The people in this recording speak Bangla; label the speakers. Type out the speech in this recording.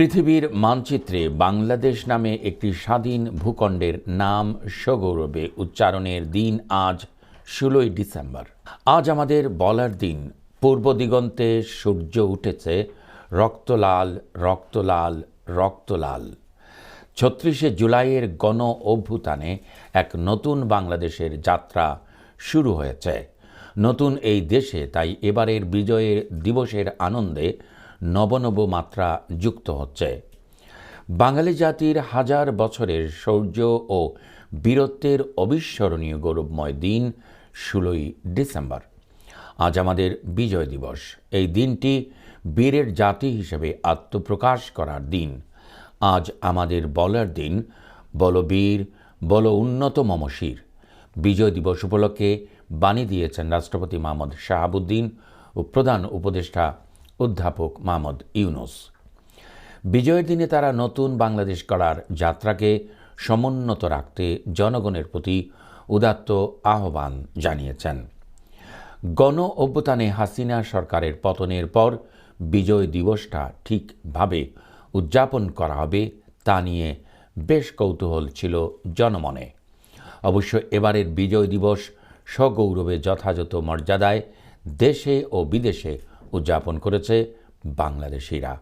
Speaker 1: পৃথিবীর মানচিত্রে বাংলাদেশ নামে একটি স্বাধীন ভূখণ্ডের নাম সগৌরবে উচ্চারণের দিন আজ ষোলোই ডিসেম্বর। আজ আমাদের বলার দিন। পূর্ব দিগন্তে সূর্য উঠেছে, রক্তলাল রক্তলাল রক্তলাল। ছত্রিশে জুলাইয়ের গণ অভ্যুত্থানে এক নতুন বাংলাদেশের যাত্রা শুরু হয়েছে। নতুন এই দেশে তাই এবারের বিজয়ের দিবসের আনন্দে নবনব মাত্রা যুক্ত হচ্ছে। বাঙালি জাতির হাজার বছরের শৌর্য ও বীরত্বের অবিস্মরণীয় গৌরবময় দিন ষোলোই ডিসেম্বর। আজ আমাদের বিজয় দিবস। এই দিনটি বীরের জাতি হিসেবে আত্মপ্রকাশ করার দিন। আজ আমাদের বলার দিন, বল বীর, বল উন্নত মমশির বিজয় দিবস উপলক্ষে বাণী দিয়েছেন রাষ্ট্রপতি মোহাম্মদ শাহাবুদ্দিন ও প্রধান উপদেষ্টা অধ্যাপক মোহাম্মদ ইউনুস। বিজয়ের দিনে তারা নতুন বাংলাদেশ গড়ার যাত্রাকে সমুন্নত রাখতে জনগণের প্রতি উদাত্ত আহ্বান জানিয়েছেন। গণ অভ্যুত্থানে হাসিনা সরকারের পতনের পর বিজয় দিবসটা ঠিকভাবে উদযাপন করা হবে তা নিয়ে বেশ কৌতূহল ছিল জনমনে। অবশ্য এবারের বিজয় দিবস সগৌরবে যথাযথ মর্যাদায় দেশে ও বিদেশে উদযাপন করেছে বাংলাদেশিরা।